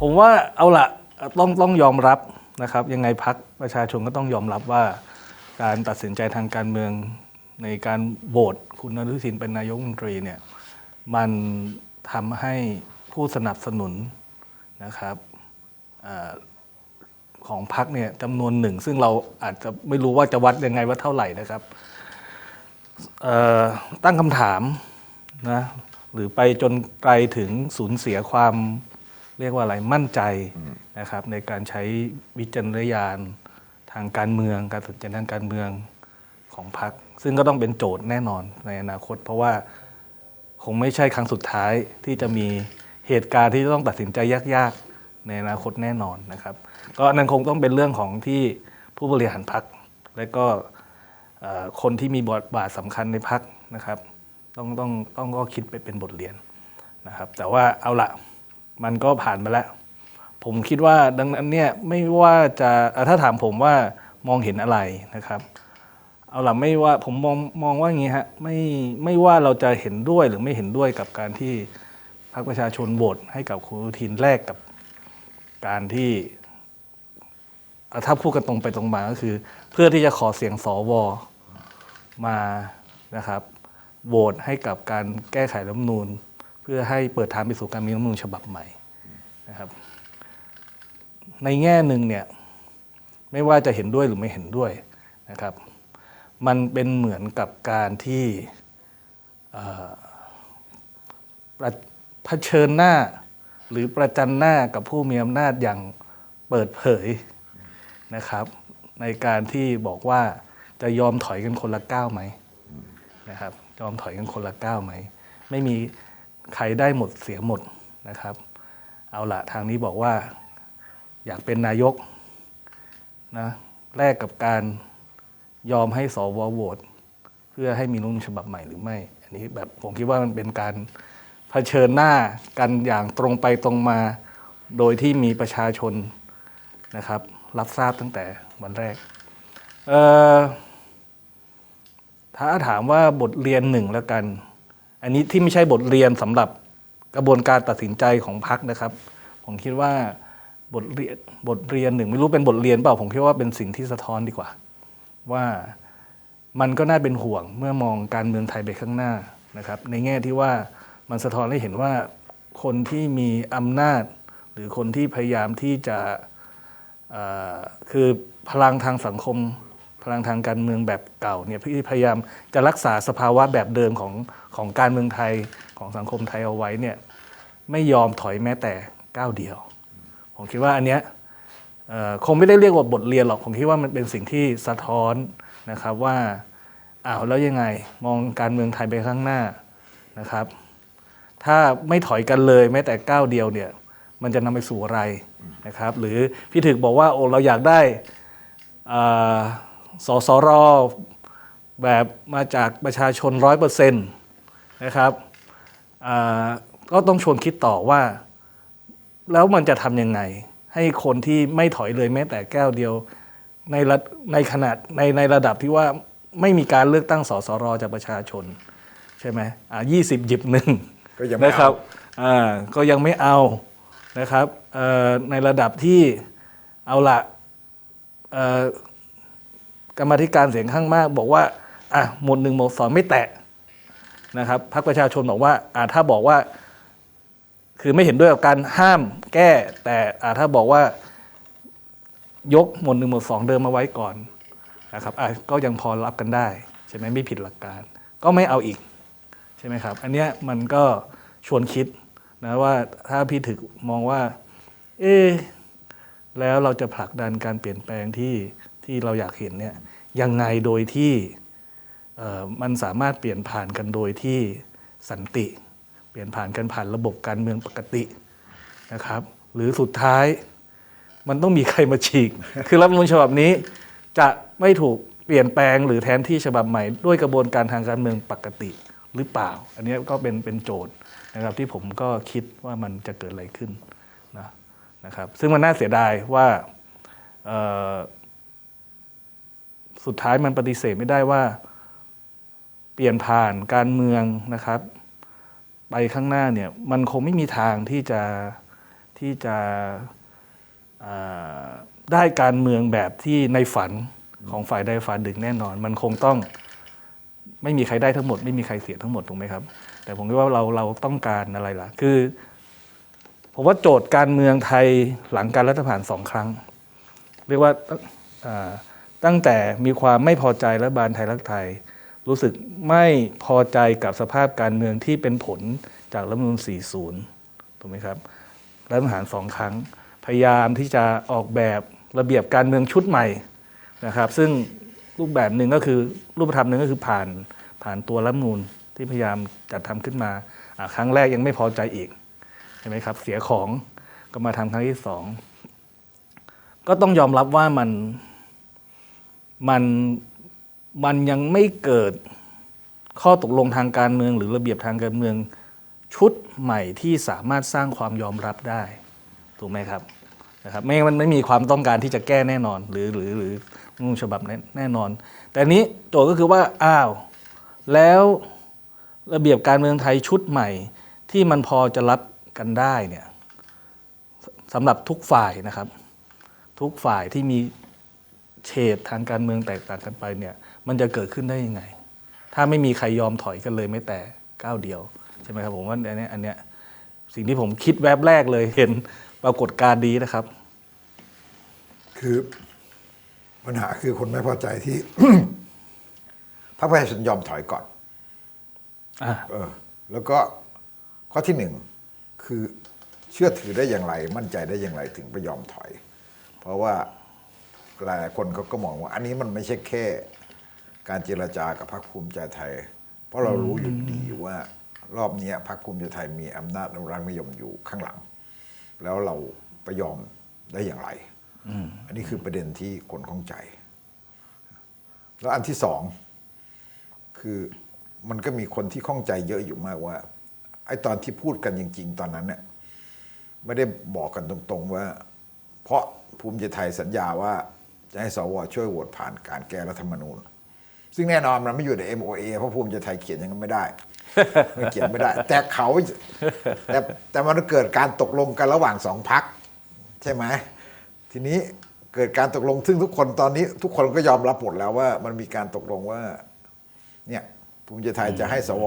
ผมว่าเอาละต้องต้องยอมรับนะครับ ยังไงพักประชาชนก็ต้องยอมรับว่า การตัดสินใจทางการเมืองในการโหวตคุณอนุทินเป็นนายกรัฐมนตรีเนี่ยมันทำให้ผู้สนับสนุนนะครับอของพักเนี่ยจำนวนหนึ่ง ซึ่งเราอาจจะไม่รู้ว่าจะวัดยังไงว่าเท่าไหร่นะครับตั้งคำถามนะหรือไปจนไกลถึงสูญเสียความ เรียกว่าอะไรมั่นใจนะครับในการใช้วิจารณญาณทางการเมืองการตัดสินใจทางการเมืองของพรรคซึ่งก็ต้องเป็นโจทย์แน่นอนในอนาคต เพราะว่าคงไม่ใช่ครั้งสุดท้ายที่จะมีเหตุการณ์ที่ต้องตัดสินใจยากๆ ในอนาคตแน่นอนนะครับ ก็นั่นคงต้องเป็นเรื่องของที่ผู้บริหารพรรคและก็เอ่อคนที่มีบทบาทสำคัญในพรรคนะครับ ต้องต้องต้องก็คิดไปเป็นบทเรียนนะครับ แต่ว่าเอาละ มันก็ผ่านมาแล้ว ผมคิดว่าดังนั้นเนี่ยไม่ว่าจะถ้าถามผมว่ามองเห็นอะไรนะครับ เอาล่ะไม่ว่าผมมองมองว่าอย่างนี้ฮะไม่ไม่ว่าเราจะเห็นด้วยหรือไม่เห็นด้วยกับการที่พรรคประชาชนโหวตให้กับคุณทินแลกกับการที่ถ้าพูดกันตรงไปตรงมาก็คือ เพื่อที่จะขอเสียงสวมานะครับโหวตให้กับการแก้ไขรัฐมนูญเพื่อให้เปิดทางไปสู่การมีรัฐมนูญฉบับใหม่นะครับ ในแง่หนึ่งเนี่ยไม่ว่าจะเห็นด้วยหรือไม่เห็นด้วยนะครับ มันเป็นเหมือนกับการที่ประเผชิญหน้าหรือประจันหน้ากับผู้มีอำนาจอย่างเปิดเผยนะครับ ในการที่บอกว่าจะยอมถอยกันคนละก้าวไหมนะครับยอมถอยกันคนละก้าวไหมไม่มี ใครได้หมดเสียหมดนะครับ เอาละทางนี้บอกว่าอยากเป็นนายกนะแลกกับการยอมให้สวโหวตเพื่อให้มีรัฐมนูญฉบับใหม่หรือไม่ อันนี้แบบผมคิดว่ามันเป็นการเผชิญหน้ากันอย่างตรงไปตรงมา โดยที่มีประชาชนนะครับ รับทราบตั้งแต่วันแรกถ้าถามว่าบทเรียนหนึ่งแล้วกัน อันนี้ที่ไม่ใช่บทเรียนสำหรับกระบวนการตัดสินใจของพรรคนะครับ ผมคิดว่าบทเรียนบทเรียนหนึ่งไม่รู้เป็นบทเรียนเปล่าผมคิดว่าเป็นสิ่งที่สะท้อนดีกว่า ว่ามันก็น่าเป็นห่วงเมื่อมองการเมืองไทยไปข้างหน้านะครับ ในแง่ที่ว่ามันสะท้อนให้เห็นว่าคนที่มีอำนาจ หรือคนที่พยายามที่จะคือพลังทางสังคม พลังทางการเมืองแบบเก่าเนี่ยที่พยายามจะรักษาสภาวะแบบเดิมของของการเมืองไทยของสังคมไทยเอาไว้เนี่ยไม่ยอมถอยแม้แต่ก้าวเดียว ผมคิดว่าอันเนี้ยคงไม่ได้เรียกว่าบทเรียนหรอกผมคิดว่ามันเป็นสิ่งที่สะท้อนนะครับว่าอ้าวแล้วยังไงมองการเมืองไทยไปข้างหน้านะครับ ถ้าไม่ถอยกันเลยแม้แต่ก้าวเดียวเนี่ยมันจะนำไปสู่อะไรนะครับ หรือพี่ถึกบอกว่าโอ้เราอยากได้อ่า สสรแบบมาจากประชาชนร้อยเปอร์เซ็นต์นะครับอ่าก็ต้องชวนคิดต่อว่า แล้วมันจะทำยังไง ให้คนที่ไม่ถอยเลยแม้แต่แก้วเดียวในระในขนาดในในระดับที่ว่าไม่มีการเลือกตั้งสสรจากประชาชน ใช่ไหมอ่ายี่สิบหยิบหนึ่งก็ยังไม่นะครับเอาอ่าก็ยังไม่เอานะครับเอ่อในระดับที่เอาละเอ่อ กรรมธิการเสียงข้างมาก บอกว่าอะหมวดหนึ่งหมวดสองไม่แตะนะครับพรรคประชาชนบอกว่าอ่าถ้าบอกว่า คือไม่เห็นด้วยกับการห้ามแก้ แต่อ่าถ้าบอกว่ายกหมวดหนึ่งหมวดสองเดิมมาไว้ก่อนนะครับอะก็ยังพอรับกันได้ใช่ไหมไม่ผิดหลักการ ก็ไม่เอาอีกใช่ไหมครับ อันเนี้ยมันก็ชวนคิดนะว่าถ้าพี่ถึกมองว่า เอ๊แล้วเราจะผลักดันการเปลี่ยนแปลงที่ ที่เราอยากเห็นเนี่ยยังไงโดยที่มันสามารถเปลี่ยนผ่านกันโดยที่สันติ เปลี่ยนผ่านกันผ่านระบบการเมืองปกตินะครับ หรือสุดท้ายมันต้องมีใครมาฉีก คือรัฐมนูญฉบับนี้จะไม่ถูกเปลี่ยนแปลงหรือแทนที่ฉบับใหม่ ด้วยกระบวนการทางการเมืองปกติหรือเปล่า อันนี้ก็เป็นเป็นโจทย์นะครับที่ผมก็คิดว่ามันจะเกิดอะไรขึ้นนะนะครับ ซึ่งมันน่าเสียดายว่า สุดท้ายมันปฏิเสธไม่ได้ว่า เปลี่ยนผ่านการเมืองนะครับ ไปข้างหน้าเนี่ยมันคงไม่มีทางที่จะที่จะได้การเมืองแบบที่ในฝันของฝ่ายใดฝ่ายหนึ่งแน่นอน มันคงต้องไม่มีใครได้ทั้งหมด ไม่มีใครเสียทั้งหมดถูกไหมครับ แต่ผมคิดว่าเราเราต้องการอะไรล่ะ คือผมว่าโจทย์การเมืองไทยหลังการรัฐประหารสองครั้ง เรียกว่า ตั้งแต่มีความไม่พอใจรัฐบาลไทยรักไทย รู้สึกไม่พอใจกับสภาพการเมืองที่เป็นผลจากรัฐมนูล40 ถูกไหมครับรัฐประหารสองครั้ง พยายามที่จะออกแบบระเบียบการเมืองชุดใหม่นะครับ ซึ่งรูปแบบหนึ่งก็คือรูปธรรมหนึ่งก็คือผ่านผ่านตัวรัฐมนูลที่พยายามจัดทำขึ้นมาอ่าครั้งแรกยังไม่พอใจอีกใช่ไหมครับ เสียของก็มาทำครั้งที่สองก็ต้องยอมรับว่ามัน มันมันยังไม่เกิดข้อตกลงทางการเมือง หรือระเบียบทางการเมืองชุดใหม่ที่สามารถสร้างความยอมรับได้ถูกไหมครับนะครับไม่งมันไม่มีความต้องการที่จะแก้แน่นอน หรือหรือหรือนุ่งฉบับแน่แนนอน แต่นี้โจทย์ก็คือว่าอ้าว แล้วระเบียบการเมืองไทยชุดใหม่ ที่มันพอจะรับกันได้เนี่ยสำหรับทุกฝ่ายนะครับ ทุกฝ่ายที่มี เฉดทางการเมืองแตกต่างกันไปเนี่ยมันจะเกิดขึ้นได้ยังไง ถ้าไม่มีใครยอมถอยกันเลยไม่แต่ก้าวเดียวใช่ไหมครับผมว่าอันเนี้ยอันเนี้ยสิ่งที่ผมคิดแวบแรกเลยเห็นปรากฏการณ์ดีนะครับ คือปัญหาคือคนไม่พอใจที่ พรรคประชาชนยอมถอยก่อนอ่าเออ แล้วก็ข้อที่หนึ่งคือเชื่อถือได้อย่างไร มั่นใจได้อย่างไรถึงไปยอมถอย เพราะว่า หลายๆคนเขาก็มองว่า อันนี้มันไม่ใช่แค่ การเจรจากับพรรคภูมิใจไทย เพราะเรารู้อยู่ดีว่ารอบนี้พรรคภูมิใจไทยมีอำนาจอนุรักษ์นิยมอยู่ข้างหลัง แล้วเราไปยอมได้อย่างไรอันนี้คือประเด็นที่คนข้องใจ แล้วอันที่สองคือมันก็มีคนที่ข้องใจเยอะอยู่มากว่าไอ้ตอนที่พูดกันจริง ๆ ตอนนั้นเนี่ยไม่ได้บอกกันตรง ๆ ว่า เพราะภูมิใจไทยสัญญาว่า จะให้สวช่วยโหวตผ่านการแก้รัฐธรรมนูญ ซึ่งแน่นอนมันไม่อยู่ใน MOA เพราะภูมิใจไทยเขียนอย่างนั้นไม่ได้ไม่เขียนไม่ได้ แต่เขาแต่แต่มันเกิดการตกลงกันระหว่างสองพักใช่ไหมทีนี้เกิดการตกลงซึ่งทุกคนตอนนี้ ทุกคนก็ยอมรับหมดแล้วว่า มันมีการตกลงว่า เนี่ยภูมิใจไทยจะให้สว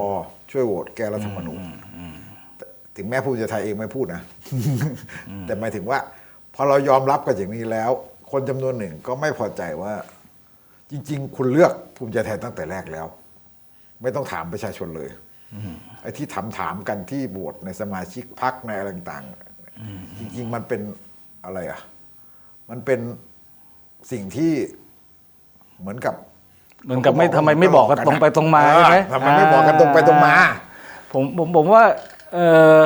ช่วยโหวตแก้รัฐธรรมนูญแต่ถึงแม้ภูมิใจไทยเองไม่พูดนะแต่หมายถึงว่าพอเรายอมรับกันอย่างนี้แล้ว คนจำนวนหนึ่งก็ไม่พอใจว่า จริง ๆ คุณเลือกภูมิใจไทยตั้งแต่แรกแล้ว ไม่ต้องถามประชาชนเลยไอ้ที่ถามถามๆกันที่โหวตในสมาชิกพรรคในอะไรต่างๆจริง ๆ มันเป็นอะไรอะ มันเป็นสิ่งที่เหมือนกับเหมือนกับไม่ทำไมไม่บอกกันตรงไปตรงมาเออใช่ไหมทำไมไม่บอกกันตรงไปตรงมา ผมผมผมว่าเออ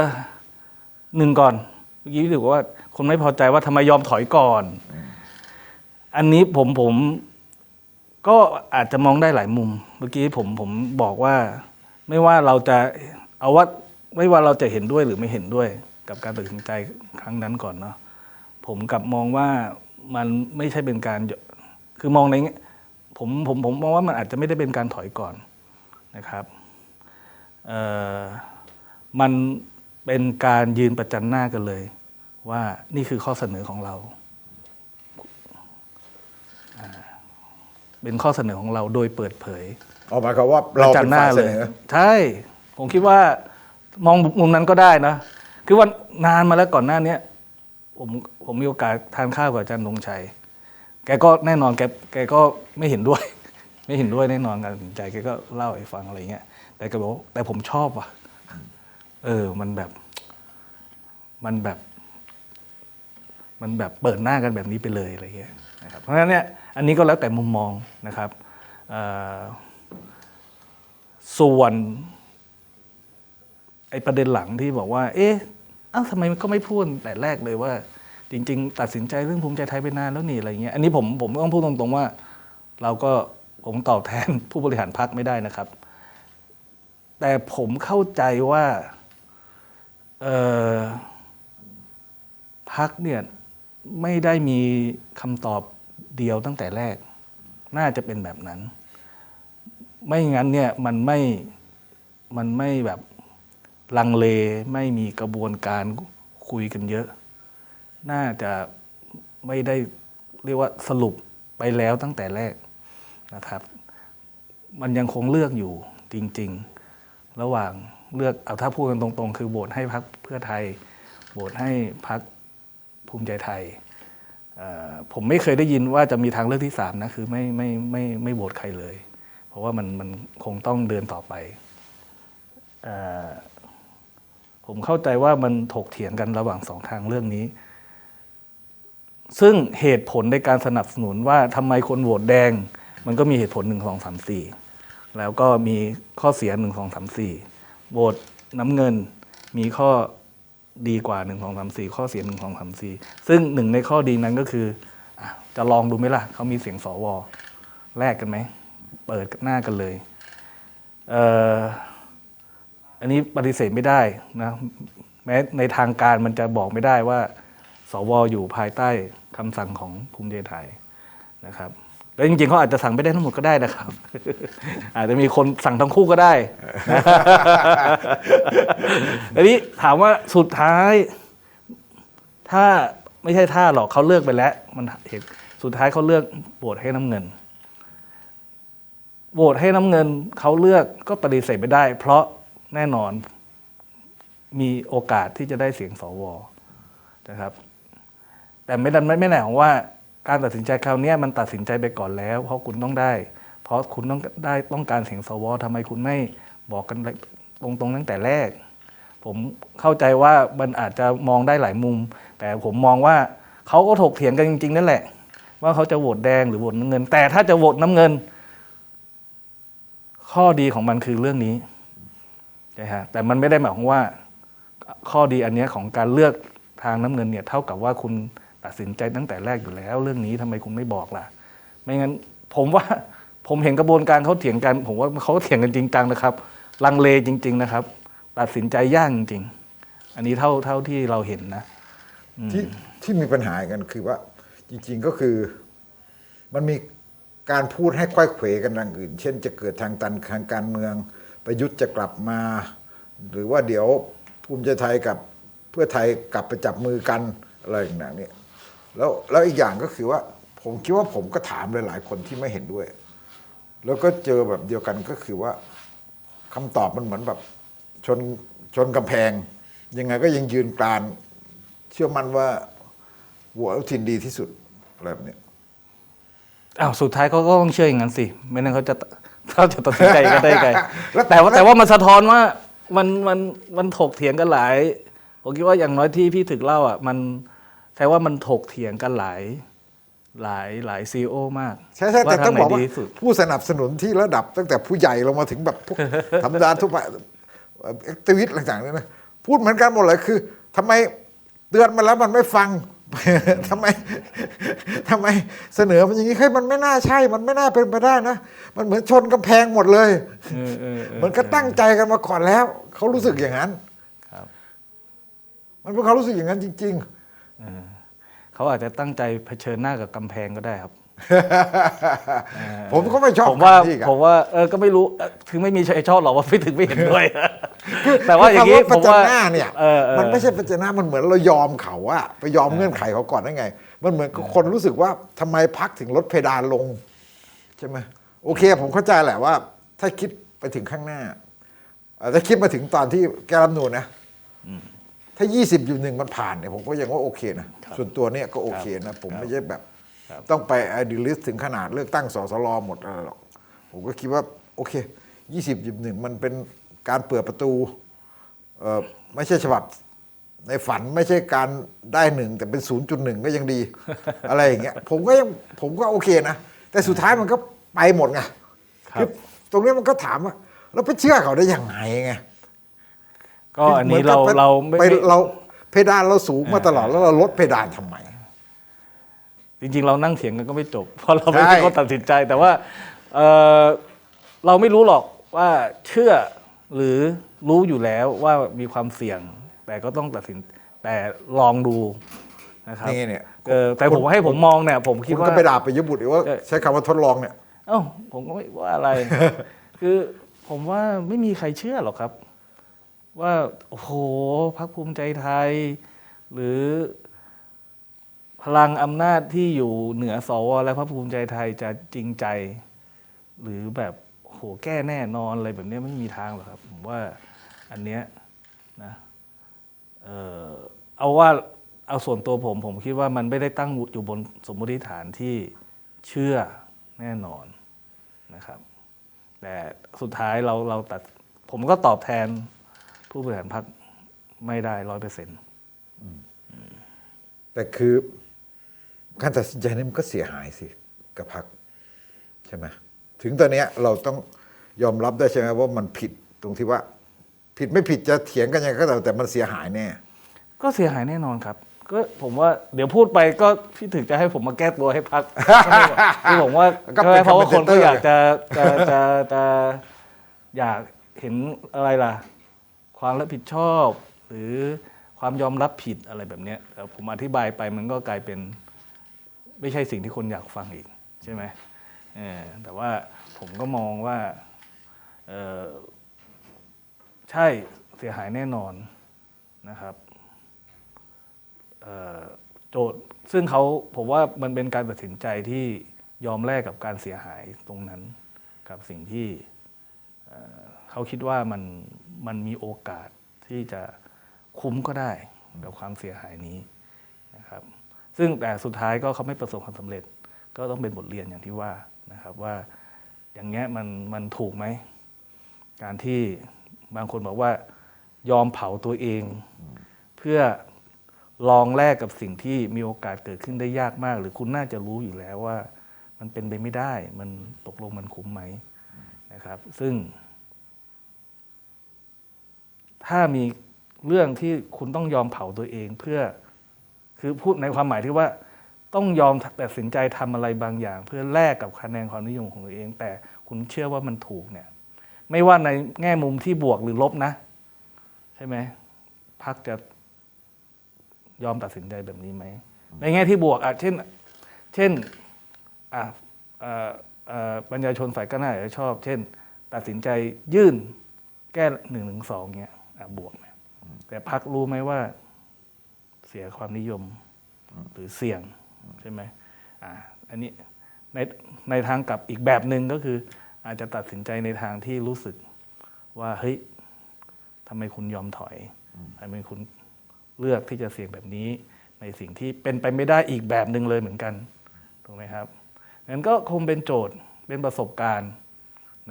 หนึ่งก่อนเมื่อกี้ถือว่าคนไม่พอใจว่าทำไมยอมถอยก่อน อันนี้ผมผมก็อาจจะมองได้หลายมุม เมื่อกี้ผมผมบอกว่า ไม่ว่าเราจะเอาว่าไม่ว่าเราจะเห็นด้วยหรือไม่เห็นด้วย กับการตัดสินใจครั้งนั้นก่อนเนาะผมกลับมองว่ามันไม่ใช่เป็นการคือมองในแง่ผมผมผมมองว่ามันอาจจะไม่ได้เป็นการถอยก่อนนะครับเอ่อมันเป็นการยืนประจันหน้ากันเลย ว่านี่คือข้อเสนอของเรา เป็นข้อเสนอของเราโดยเปิดเผยเอาหมายความว่าเราประจัเป็นหน้าฝ่ายเสเลยนอใช่ ผมคิดว่ามองมุมนั้นก็ได้นะ คือว่านานมาแล้วก่อนหน้าเนี้ยผมผมมีโอกาสทานข้าวกับอาจารย์ธงชัย แกก็แน่นอนแกแกก็ไม่เห็นด้วย ไม่เห็นด้วยแน่นอนการตัดสินใจแกก็เล่าให้ฟังอะไรเงี้ย แต่แกบอกว่าแต่ผมชอบว่ะ เออ มันแบบ มันแบบ มันแบบเปิดหน้ากันแบบนี้ไปเลยอะไรเงี้ย นะครับเพราะฉะนั้นเนี่ยอันนี้ก็แล้วแต่มุมมองนะครับส่วนไอ้ประเด็นหลังที่บอกว่า เอ๊ะอ้าทำไมก็ไม่พูดแต่แรกเลยว่า จริง ๆ ตัดสินใจเรื่องภูมิใจไทยไปนานแล้วนี่อะไรเงี้ยอันนี้ผมผมต้องพูดตรงๆว่า เราก็ผมตอบแทนผู้บริหารพรรคไม่ได้นะครับ แต่ผมเข้าใจว่าพักเนี่ย ไม่ได้มีคำตอบเดียวตั้งแต่แรก น่าจะเป็นแบบนั้น ไม่งั้นเนี่ยมันไม่มันไม่แบบลังเลไม่มีกระบวนการคุยกันเยอะ น่าจะไม่ได้เรียกว่าสรุปไปแล้วตั้งแต่แรกนะครับ มันยังคงเลือกอยู่จริง ๆ ระหว่างเลือกเอาถ้าพูดกันตรง ๆ คือโหวตให้พักเพื่อไทยโหวตให้พัก ภูมิใจไทย ผมไม่เคยได้ยินว่าจะมีทางเลือกที่สามนะ คือไม่ไม่ไม่ไม่โหวตใครเลย เพราะว่ามันมันคงต้องเดินต่อไปอผมเข้าใจว่ามันถกเถียงกันระหว่างสองทางเรื่องนี้ ซึ่งเหตุผลในการสนับสนุนว่าทำไมคนโหวตแดง มันก็มีเหตุผลหนึ่งสองสามสี่แล้วก็มีข้อเสียหนึ่งสองสามสี่โหวตน้ำเงินมีข้อ ดีกว่าหนึ่งสองสามสี่ข้อเสียหนึ่งสองสามสี่ซึ่งหนึ่งในข้อดีนั้นก็คืออจะลองดูไหมล่ะเขามีเสียงสวแลกกันไหม เปิดหน้ากันเลยเอออันนี้ปฏิเสธไม่ได้นะแม้ในทางการมันจะบอกไม่ได้ว่า สวอยู่ภายใต้คำสั่งของภูมิใจไทยนะครับ แล้วจริงๆเขาอาจจะสั่งไม่ได้ทั้งหมดก็ได้นะครับ อาจจะมีคนสั่งทั้งคู่ก็ได้ อันนี้ถามว่าสุดท้าย ถ้าไม่ใช่ท่าหรอกเขาเลือกไปแล้ว มันเห็นสุดท้ายเขาเลือกโหวตให้น้ำเงินโหวตให้น้ำเงินเขาเลือกก็ปฏิเสธไม่ได้ เพราะแน่นอนมีโอกาสที่จะได้เสียงสวนะครับ แต่ไม่ดันไม่ไม่ไหนของว่า การตัดสินใจคราวนี้มันตัดสินใจไปก่อนแล้ว เพราะคุณต้องได้ เพราะคุณต้องได้ต้องการเสียงสวทำไมคุณไม่บอกกันตรงๆตั้งแต่แรก ผมเข้าใจว่ามันอาจจะมองได้หลายมุม แต่ผมมองว่าเขาก็ถกเถียงกันจริง ๆ นั่นแหละ ว่าเขาจะโหวตแดงหรือโหวตน้ำเงิน แต่ถ้าจะโหวตน้ำเงิน ข้อดีของมันคือเรื่องนี้ใช่ฮะแต่มันไม่ได้หมายความว่าข้อดีอันนี้ของการเลือกทางน้ำเงินเนี่ยเท่ากับว่าคุณ ตัดสินใจตั้งแต่แรกอยู่แล้ว เรื่องนี้ทำไมคุณไม่บอกล่ะ ไม่งั้นผมว่าผมเห็นกระบวนการเขาเถียงกัน ผมว่าเขาเถียงกันจริงจังนะครับ ลังเลจริง ๆ นะครับ ตัดสินใจยากจริง อันนี้เท่าเท่าที่เราเห็นนะที่ที่มีปัญหากันคือว่า จริง ๆก็คือ มันมีการพูดให้ค่อยเขวกันดังอื่น เช่น จะเกิดทางตันทางการเมือง ประยุทธ์จะกลับมา หรือว่าเดี๋ยวภูมิใจไทยกับเพื่อไทยกลับไปจับมือกันอะไรอย่างนี้ แล้วแล้วอีกอย่างก็คือว่า ผมคิดว่าผมก็ถามหลาย ๆ คนที่ไม่เห็นด้วย แล้วก็เจอแบบเดียวกันก็คือว่าคำตอบมันเหมือนแบบชนชนกำแพง ยังไงก็ยังยืนกรานเชื่อมั่นว่าหัวอนุทินดีที่สุดอะไรแบบเนี้ยอ้าวสุดท้ายเขาก็ต้องเชื่ออย่างนั้นสิ ไม่นั้นเขาจะเขาจะตัดสินใจกันได้ไงแล้วแต่ว่าแต่ว่ามันสะท้อนว่ามันมันมันถกเถียงกันหลาย ผมคิดว่าอย่างน้อยที่พี่ถึกเล่าอะมัน ใช่ว่ามันถกเถียงกันหลายหลายหลายซีโอมาก ใช่ใช่แต่ทาต้องไหนบอกว่าดีที่สุดผู้สนับสนุนที่ระดับตั้งแต่ผู้ใหญ่ลงมาถึงแบบพวกธรรมดาทั่วไปเอ็กติวิตต่างๆเนี่ยนะพูดเหมือนกันหมดเลยคือทำไมเตือนมาแล้วมันไม่ฟังทำไมทำไมเสนอมันอย่างนี้เฮ้ยมันไม่น่าใช่ มันไม่น่าเป็นไปได้นะ มันเหมือนชนกำแพงหมดเลยเออเออเออมันก็ตั้งใจกันมาก่อนแล้ว เขารู้สึกอย่างนั้นครับมันเป็นความรู้สึกอย่างนั้นจริง เขาอาจจะตั้งใจเผชิญหน้ากับกำแพงก็ได้ครับๆผมก็ไม่ชอบผมว่าคำนี้กัน ผมว่าเออก็ไม่รู้เอ่อคือไม่มีใครชอบหรอกว่าพี่ถึงไม่เห็นด้วย แต่ว่าอย่างนี้นี้ปผระมจันว่าหน้าเนี่ยเออเออ มันไม่ใช่ประจันหน้ามันเหมือนเรายอมเขาอะไปยอมเงื่อนไขเขาก่อนได้ไง มันเหมือนกับคนรู้สึกว่าทำไมพักถึงลดเพดานลง ใช่ไหมโอเค ผมเข้าใจแหละว่า ถ้าคิดไปถึงข้างหน้าเอ่อถ้าคิดมาถึงตอนที่แก้รัฐธรรมนูนนะ ถ้า 20 อยู่หนึ่งมันผ่านเนี่ยผมก็ยังว่าโอเคนะ ส่วนตัวเนี่ยก็โอเคนะ ผมไม่ใช่แบบ ต้องไปไอดีลิสถึงขนาดเลือกตั้งสสรหมดอะไรหรอก ผมก็คิดว่าโอเค 20ยิบหนึ่งมันเป็นการเปิดประตูเอ่อไม่ใช่ฉบับในฝันไม่ใช่การได้หนึ่งแต่เป็น 0.1 ก็ยังดี อะไรอย่างเงี้ยผมก็ยังผมก็โอเคนะ แต่สุดท้ายมันก็ไปหมดไงครับอตรงนี้มันก็ถามว่าเราไปเชื่อเขาได้ยังไงไง ก็อันนี้เราหมืกับเราไม่ไปไม่เราเพดานเราสูงมาตลอดแล้วเราลดเพดานทำไม จริงๆ เรานั่งเถียงกันก็ไม่จบเพราะเราไม่ใช่ใช่คนตัดสินใจแต่ว่าเอ่อเราไม่รู้หรอกว่าเชื่อหรือรู้อยู่แล้วว่ามีความเสี่ยง แต่ก็ต้องตัดสินแต่ลองดูนะครับนี่เนี่ยเออแต่ผมให้ผมมองเนี่ย ผมคิดคุณว่าก็ไปด่าไปยุบุตรอีกว่าเออใช้คำว่าทดลองเนี่ยเอ้าผมก็ไม่ว่าอะไร คือผมว่าไม่มีใครเชื่อหรอกครับ ว่าโอ้โหพักภูมิใจไทย หรือพลังอำนาจที่อยู่เหนือสวและพระภูมิใจไทยจะจริงใจ หรือแบบโหแก้แน่นอนอะไรแบบนี้ไม่มีทางหรอกครับ ผมว่าอันเนี้ยนะเออเอาว่าเอาส่วนตัวผม ผมคิดว่ามันไม่ได้ตั้งอยู่บนสมมติฐานที่เชื่อแน่นอนนะครับ แต่สุดท้ายเราเราตัดผมก็ตอบแทน ผู้บริหารพรรคไม่ได้ร้อยเปอร์เซ็นต์แต่คือการตัดสินใจนี่มันก็เสียหายสิกับพรรคใช่ไหมถึงตอนเนี้ยเราต้องยอมรับได้ใช่ไหมว่ามันผิดตรงที่ว่า ผิดไม่ผิดจะเถียงกันยังไงก็ตามแต่มันเสียหายแน่ก็เสียหายแน่นอนครับ ก็ผมว่าเดี๋ยวพูดไปก็พี่ถึงจะให้ผมมาแก้ตัวให้พักคือผมว่าก็เป็นเพราะว่าคนก็ commentator อยากจะจะจะจะอยากเห็นอะไรล่ะ ความรับผิดชอบ หรือความยอมรับผิดอะไรแบบนี้แต่ผมอธิบายไปมันก็กลายเป็นไม่ใช่สิ่งที่คนอยากฟังอีกใช่ไหมแต่ว่าผมก็มองว่าใช่เสียหายแน่นอนนะครับโจทย์ซึ่งเขาผมว่ามันเป็นการตัดสินใจที่ยอมแลกกับการเสียหายตรงนั้น กับสิ่งที่เขาคิดว่ามัน มันมีโอกาสที่จะคุ้มก็ได้กับความเสียหายนี้นะครับซึ่งแต่สุดท้ายก็เขาไม่ประสบความสำเร็จ ก็ต้องเป็นบทเรียนอย่างที่ว่านะครับว่าอย่างเงี้ยมันมันถูกไหม การที่บางคนบอกว่ายอมเผาตัวเอง เพื่อลองแลกกับสิ่งที่มีโอกาสเกิดขึ้นได้ยากมาก หรือคุณน่าจะรู้อยู่แล้วว่า มันเป็นไปไม่ได้ มันตกลงมันคุ้มไหมนะครับ ซึ่ง ถ้ามีเรื่องที่คุณต้องยอมเผาตัวเองเพื่อ คือพูดในความหมายที่ว่าต้องยอมตัดสินใจทำอะไรบางอย่าง เพื่อแลกกับคะแนนความนิยมของตัวเอง แต่คุณเชื่อว่ามันถูกเนี่ย ไม่ว่าในแง่มุมที่บวกหรือลบนะ ใช่ไหมพักจะยอมตัดสินใจแบบนี้ไหม ในแง่ที่บวกอะเช่น เช่นอะเอ่อเอ่อปัญญาชนฝ่ายก้าวหน้าอาจจะชอบ เช่น ตัดสินใจยื่นแก้หนึ่งหนึ่งสองเงี้ย บวกไหมแต่พักรู้ไหมว่าเสียความนิยมหรือเสี่ยงใช่ไหมอะอันนี้ในในทางกลับอีกแบบหนึ่งก็คือ อาจจะตัดสินใจในทางที่รู้สึกว่าเฮ้ยทำไมคุณยอมถอยทำไมคุณเลือกที่จะเสี่ยงแบบนี้ ในสิ่งที่เป็นไปไม่ได้อีกแบบหนึ่งเลยเหมือนกันถูกไหมครับงั้นก็คงเป็นโจทย์เป็นประสบการณ์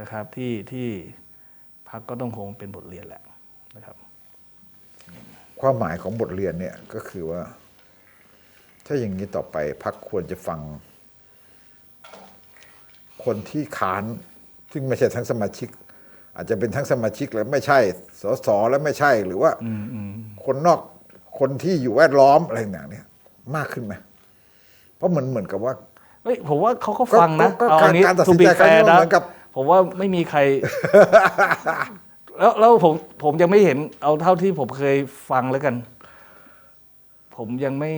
นะครับที่ที่พักก็ต้องคงเป็นบทเรียนแหละ นะครับ ความหมายของบทเรียนเนี่ยก็คือว่า ถ้าอย่างนี้ต่อไปพักควรจะฟัง คนที่ค้านซึ่งไม่ใช่ทั้งสมาชิก อาจจะเป็นทั้งสมาชิกและไม่ใช่ สสและไม่ใช่หรือว่าคนนอกคนที่อยู่แวดล้อมอะไรอย่างเนี้ยมากขึ้นไหมเพราะเหมือนเหมือนกับว่าเฮ้ยผมว่าเขาก็ฟังนะก็ก็เอาอันนี้การตัดสิทูนบีใจแฟร์ครั้งนี้นะเหมือนกับ ผมว่าไม่มีใคร แล้วแล้วผมผมยังไม่เห็นเอาเท่าที่ผมเคยฟังแล้วกัน ผมยังไม่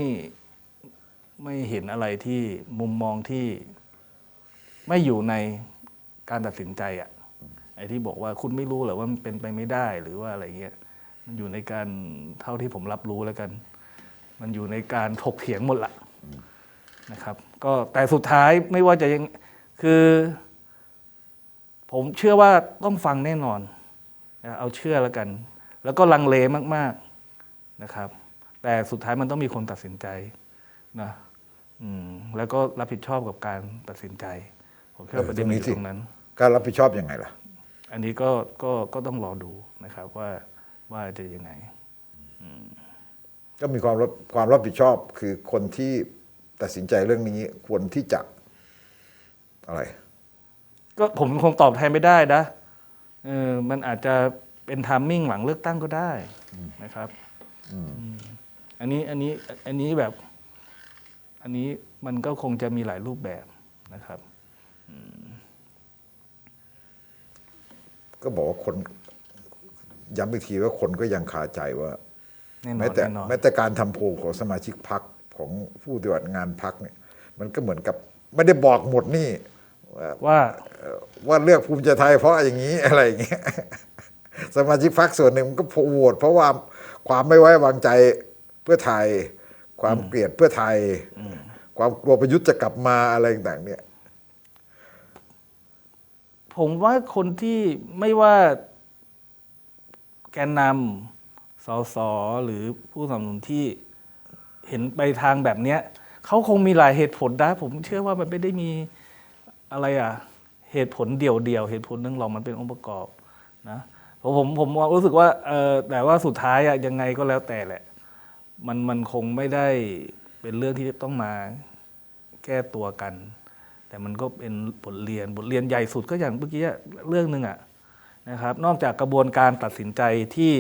ไม่เห็นอะไรที่มุมมองที่ไม่อยู่ในการตัดสินใจอะไอ้ที่บอกว่าคุณไม่รู้หรอว่ามันเป็นไปไม่ได้หรือว่าอะไรเงี้ยมันอยู่ในการเท่าที่ผมรับรู้แล้วกัน มันอยู่ในการถกเถียงหมดละนะครับ ก็แต่สุดท้ายไม่ว่าจะยังคือ ผมเชื่อว่าต้องฟังแน่นอน เอาเชื่อแล้วกัน แล้วก็ลังเลมากๆนะครับ แต่สุดท้ายมันต้องมีคนตัดสินใจนะอืมแล้วก็รับผิดชอบกับการตัดสินใจ ผมเชื่อว่าประเด็นมันอยู่ตรงนั้น การรับผิดชอบยังไงล่ะ อันนี้ก็ก็ก็ต้องรอดูนะครับว่าว่าจะยังไงก็มีความรับความรับผิดชอบคือคนที่ตัดสินใจเรื่องนี้ควรที่จะอะไร ก็ผมคงตอบแทนไม่ได้นะ เออมันอาจจะเป็นทามมิ่งหลังเลือกตั้งก็ได้นะครับอืมอันนี้อันนี้อันนี้แบบ อันนี้มันก็คงจะมีหลายรูปแบบนะครับก็บอกว่าคนย้ำอีกทีว่าคนก็ยังคาใจว่าแน่นอแม้นแต่แน่นอนแม้แต่การทำโพลของสมาชิกพักของผู้ปฏิบัติงานพักเนี่ย มันก็เหมือนกับไม่ได้บอกหมดนี่ ว่าว่าเอ่อว่าเลือกภูมิใจไทยเพราะอย่างนี้อะไรอย่างเงี้ยสมาชิกพักส่วนหนึ่งมันก็โหวตเพราะว่าความไม่ไว้วางใจเพื่อไทย ความเกลียดเพื่อไทย ความกลัวประยุทธ์จะกลับมาอะไรต่างๆเนี่ย ผมว่าคนที่ไม่ว่าแกนนำสสหรือผู้สนับสนุนที่เห็นไปทางแบบเนี้ยเขาคงมีหลายเหตุผลนะผมเชื่อว่ามันไม่ได้มี อะไรอะเหตุผลเดี่ยวๆเหตุผลนึงหรอกมันเป็นองค์ประกอบนะผมผมผมรู้สึกว่าเออแต่ว่าสุดท้ายอะยังไงก็แล้วแต่แหละ มันมันคงไม่ได้เป็นเรื่องที่ต้องมาแก้ตัวกัน แต่มันก็เป็นบทเรียนบทเรียนใหญ่สุดก็อย่างเมื่อกี้เรื่องหนึ่งอะนะครับ นอกจากกระบวนการตัดสินใจที่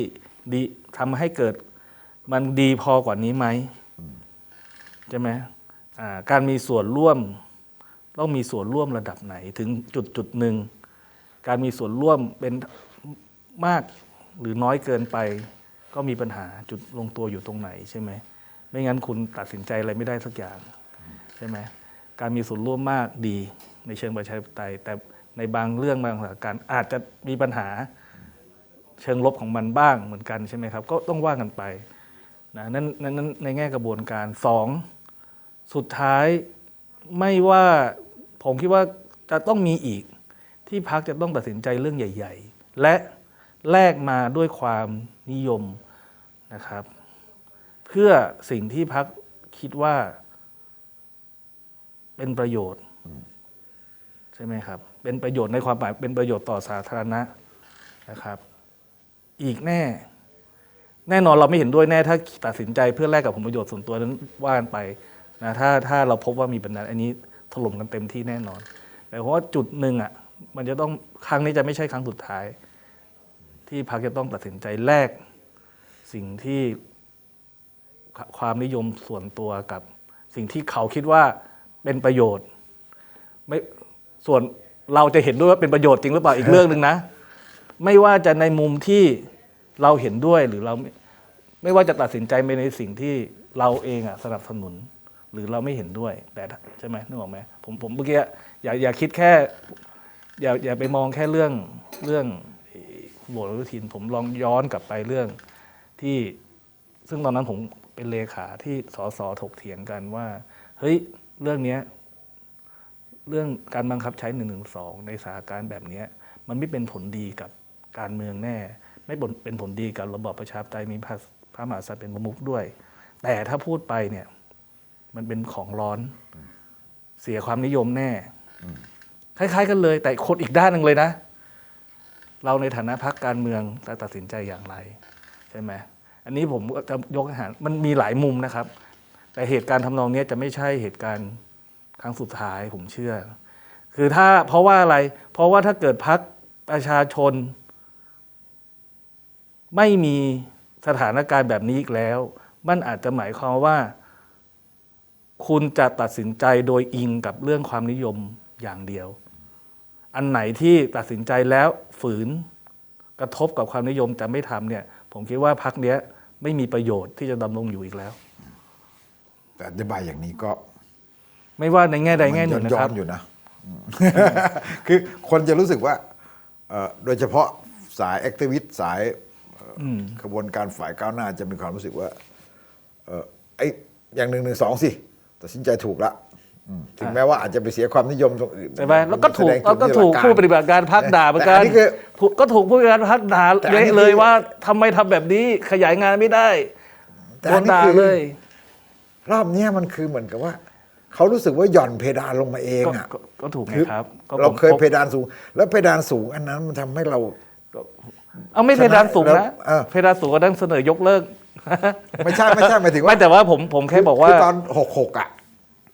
ดีทำให้เกิดมันดีพอกว่านี้ไหมใช่ไหมการมีส่วนร่วม ต้องมีส่วนร่วมระดับไหนถึงจุดจุดหนึ่ง การมีส่วนร่วมเป็นมากหรือน้อยเกินไป ก็มีปัญหาจุดลงตัวอยู่ตรงไหนใช่ไหมไม่งั้นคุณตัดสินใจอะไรไม่ได้สักอย่างใช่ไหมการมีส่วนร่วมมากดีในเชิงประชาธิปไตย แต่ในบางเรื่องบางสถานการณ์อาจจะมีปัญหาเชิงลบของมันบ้างเหมือนกันใช่ไหมครับ ก็ต้องว่ากันไปนะนั่นนั่นนั่นในแง่กระบวนการสองสุดท้ายไม่ว่า ผมคิดว่าจะต้องมีอีกที่พักจะต้องตัดสินใจเรื่องใหญ่ ๆ และแลกมาด้วยความนิยมนะครับ เพื่อสิ่งที่พักคิดว่าเป็นประโยชน์ ใช่ไหมครับ เป็นประโยชน์ในความหมายเป็นประโยชน์ต่อสาธารณะนะครับ อีกแน่ แน่นอนเราไม่เห็นด้วยแน่ถ้าตัดสินใจเพื่อแลกกับผลประโยชน์ส่วนตัวนั้นว่ากันไปนะถ้าถ้าเราพบว่ามีปัญหาอันนี้ ถล่มกันเต็มที่แน่นอน แต่เพราะว่าจุดหนึ่งอะมันจะต้องครั้งนี้จะไม่ใช่ครั้งสุดท้าย ที่พรรคจะต้องตัดสินใจแลกสิ่งที่ความนิยมส่วนตัวกับสิ่งที่เขาคิดว่าเป็นประโยชน์ไม่ส่วนเราจะเห็นด้วยว่าเป็นประโยชน์จริงหรือเปล่าอีกเรื่องหนึ่งนะ ไม่ว่าจะในมุมที่เราเห็นด้วยหรือเราไม่ไม่ว่าจะตัดสินใจไปในสิ่งที่เราเองอะสนับสนุน หรือเราไม่เห็นด้วยแต่ใช่ไหมนึกออกไหมผมผมเมื่อกี้อย่าอย่าคิดแค่ อย่าอย่าไปมองแค่เรื่องเรื่องโหวตอนุทินผมลองย้อนกลับไปเรื่องที่ซึ่งตอนนั้นผมเป็นเลขาที่สสถกเถียงกันว่าเฮ้ยเรื่องเนี้ยเรื่องการบังคับใช้หนึ่งหนึ่งสองในสถานการณ์แบบเนี้ยมันไม่เป็นผลดีกับการเมืองแน่ ไม่เป็นผลดีกับระบอบประชาธิปไตยมีพระพระมหากษัตริย์เป็นประมุขด้วย แต่ถ้าพูดไปเนี่ย มันเป็นของร้อน เสียความนิยมแน่ คล้ายๆกันเลย แต่คนอีกด้านหนึ่งเลยนะ เราในฐานะพรรคการเมืองจะตัดสินใจอย่างไรใช่ไหมอันนี้ผมจะยกอาหารมันมีหลายมุมนะครับ แต่เหตุการณ์ทำนองนี้จะไม่ใช่เหตุการณ์ครั้งสุดท้ายผมเชื่อ คือถ้าเพราะว่าอะไร เพราะว่าถ้าเกิดพักประชาชน ไม่มีสถานการณ์แบบนี้อีกแล้ว มันอาจจะหมายความว่า คุณจะตัดสินใจโดยอิงกับเรื่องความนิยมอย่างเดียว อันไหนที่ตัดสินใจแล้วฝืนกระทบกับความนิยมแต่ไม่ทำเนี่ยผมคิดว่าพักเนี้ยไม่มีประโยชน์ที่จะดำรงอยู่อีกแล้ว แต่อธิบายอย่างนี้ก็ ไม่ว่าในแง่ใดแง่หนึ่งมันะย้คอรับนๆอยู่นะอืมคือคนจะรู้สึกว่าเอ่อโดยเฉพาะสายแอคทิวิสต์สายเอ่ออขบวนการฝ่ายก้าวหน้าจะมีความรู้สึกว่าเอ่อไอ้อย่างหนึ่งหนึ่งสองสิ ตัดสินใจถูกละอืมถึงแม้ว่าอาจจะไปเสียความนิยมตรงอื่นใช่ไหมแล้วก็ถูกแสดงแล้วก็ที่ถูกหลัผู้ปฏิบัติการพักด่าเหมือนกันแต่อันนี้คือ ถูกก็ถูกผู้ปฏิบัติการพักด่าแต่อันนี้เละเลยคือว่าทำไมทำแบบนี้ขยายงานไม่ได้แต่โดอันนนี้ด่าคือ เลย รอบเนี้ยมันคือเหมือนกับว่า เขารู้สึกว่าหย่อนเพดานลงมาเองก็อะก็ก็ถูกไงคือครับก็เราผมเคยเพดานสูง แล้วเพดานสูงอันนั้นมันทำให้เรา เอาไม่เพดานสูงแล้วนะเออ เพดานสูงก็ดันเสนอยกเลิก ไม่ใช่ไม่ใช่หมายถึงว่าไม่แต่ว่าผมผมแค่บอกว่าคือตอนหกหกอะ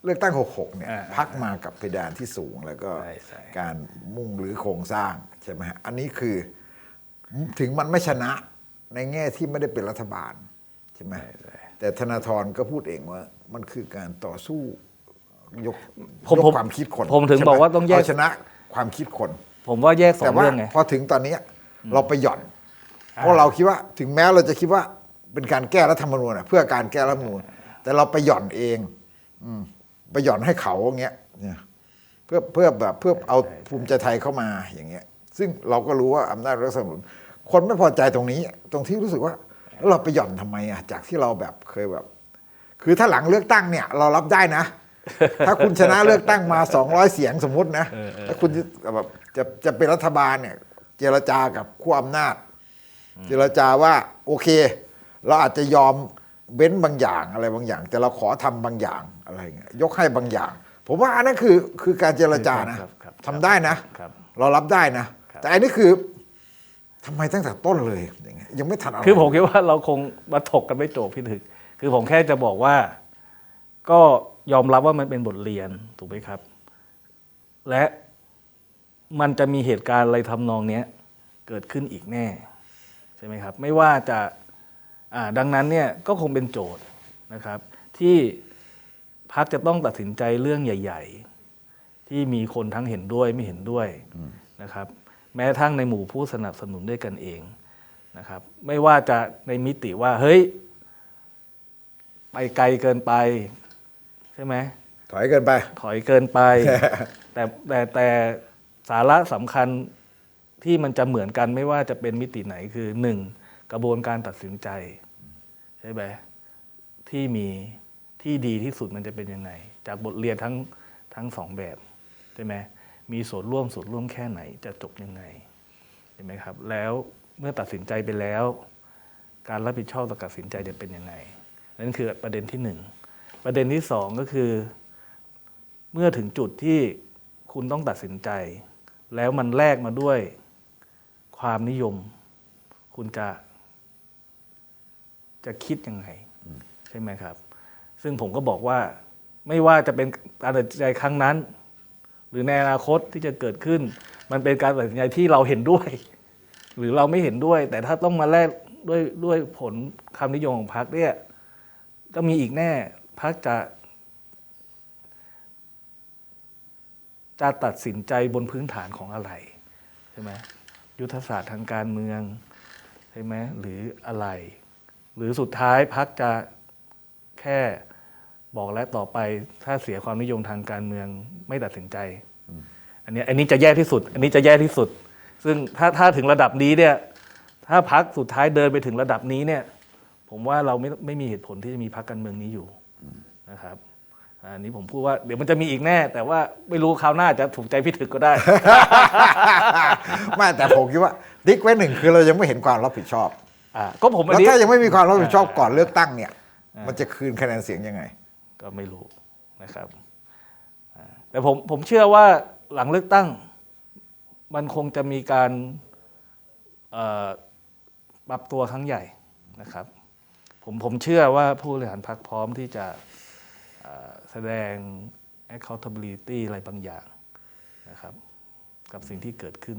เลือกตั้งหกหกเนี่ยอ่าพักมากับเพดานที่สูงแล้วก็ใช่ใช่การมุ่งหรือโครงสร้างใช่ไหมฮะอันนี้คือถึงมันไม่ชนะในแง่ที่ไม่ได้เป็นรัฐบาลใช่ไหมแต่ธนาธรก็พูดเองว่ามันคือการต่อสู้ยกผมยกผมความคิดคนผมถึงใช่ไหบอกว่าต้องแยกเชนะความคิดคน ผมว่าแยกสอแต่งว่าเรื่องไงพอถึงตอนเนี้ยเราไปหย่อนเพราะเราคิดว่าถึงแม้เราจะคิดว่า เป็นการแก้รัฐธรรมนูญอะเพื่อการแก้รัฐธรรมนูญแต่เราไปหย่อนเอง อืมไปหย่อนให้เขาอย่างเงี้ยเนี่ยเพื่อเพื่อแบบเพื่อเอาภูมิใจไทยเข้ามาอย่างเงี้ย ซึ่งเราก็รู้ว่าอำนาจรัฐธรรมนูญคนไม่พอใจตรงนี้ ตรงที่รู้สึกว่าแล้วเราไปหย่อนทำไมอะจากที่เราแบบเคยแบบ คือถ้าหลังเลือกตั้งเนี่ย เรารับได้นะ ถ้าคุณชนะเลือกตั้งมา 200 เสียงสมมตินะเออเออถ้าคุณจะแบบจะจะเป็นรัฐบาลเนี่ย เจรจากับขั้วอำนาจ เจรจาว่าโอเค เราอาจจะยอมเบ้นบางอย่างอะไรบางอย่าง แต่เราขอทำบางอย่างอะไรเงี้ยยกให้บางอย่าง ผมว่าอันนั้นคือคือการเจรจานะครับครับทำได้นะครับเรารับได้นะครับแต่อันนี้คือทำไมตั้งแต่ต้นเลยอย่างเงี้ยยังไม่ทันอะไรคือผมคิดว่าเราคงมาถกกันไม่จบพี่ถึก คือผมแค่จะบอกว่า ก็ยอมรับว่ามันเป็นบทเรียนถูกไหมครับ และมันจะมีเหตุการณ์อะไรทำนองเนี้ยเกิดขึ้นอีกแน่ ใช่ไหมครับ ไม่ว่าจะอ่า ดังนั้นเนี่ยก็คงเป็นโจทย์นะครับ ที่พักจะต้องตัดสินใจเรื่องใหญ่ ๆ ที่มีคนทั้งเห็นด้วยไม่เห็นด้วยนะครับ แม้กระทั่งในหมู่ผู้สนับสนุนด้วยกันเองนะครับ ไม่ว่าจะในมิติว่าเฮ้ย ไปไกลเกินไป ใช่ไหมถอยเกินไป ถอยเกินไป แต่แต่แต่สาระสำคัญที่มันจะเหมือนกันไม่ว่าจะเป็นมิติไหนคือหนึ่ง กระบวนการตัดสินใจใช่ไหมที่มีที่ดีที่สุดมันจะเป็นยังไง จากบทเรียนทั้งทั้งสองแบบใช่ไหมมีส่วนร่วมส่วนร่วมแค่ไหนจะจบยังไงใช่ไหมครับ แล้วเมื่อตัดสินใจไปแล้ว การรับผิดชอบต่อการตัดสินใจจะเป็นยังไงนั่นคือประเด็นที่หนึ่งประเด็นที่สองก็คือ เมื่อถึงจุดที่คุณต้องตัดสินใจ แล้วมันแลกมาด้วยความนิยม คุณจะ จะคิดยังไงใช่ไหมครับ ซึ่งผมก็บอกว่าไม่ว่าจะเป็นการตัดสินใจครั้งนั้น หรือในอนาคตที่จะเกิดขึ้น มันเป็นการตัดสินใจที่เราเห็นด้วย หรือเราไม่เห็นด้วย แต่ถ้าต้องมาแลกด้วยด้วยผลคำนิยมของพรรคเนี่ยต้องมีอีกแน่พรรคจะจะตัดสินใจบนพื้นฐานของอะไรใช่ไหมยุทธศาสตร์ทางการเมืองใช่ไหมหรืออะไร หรือสุดท้ายพักจะแค่บอกและต่อไปถ้าเสียความนิยมทางการเมืองไม่ตัดสินใจ อันนี้อันนี้จะแย่ที่สุด อันนี้จะแย่ที่สุด ซึ่งถ้าถ้าถึงระดับนี้เนี่ยถ้าพักสุดท้ายเดินไปถึงระดับนี้เนี่ย ผมว่าเราไม่ไม่มีเหตุผลที่จะมีพักการเมืองนี้อยู่นะครับอันนี้ผมพูดว่าเดี๋ยวมันจะมีอีกแน่ แต่ว่าไม่รู้คราวหน้าจะถูกใจพี่ถึกก็ได้ ไม่แต่ผมคิดว่าติ๊กไว้หนึ่งคือเรายังไม่เห็นความรับผิดชอบ อ่าก็ผมอันแล้วนี้ถ้ายังไม่มีความรับผิดชอบก่อนเลือกตั้งเนี่ย มันจะคืนคะแนนเสียงยังไง ก็ไม่รู้นะครับอ่าแต่ผมผมเชื่อว่าหลังเลือกตั้ง มันคงจะมีการเอ่อปรับตัวครั้งใหญ่นะครับ ผมผมเชื่อว่าผู้บริหารพรรคพร้อมที่จะเอ่อแสดง accountability อะไรบางอย่างนะครับ กับสิ่งที่เกิดขึ้น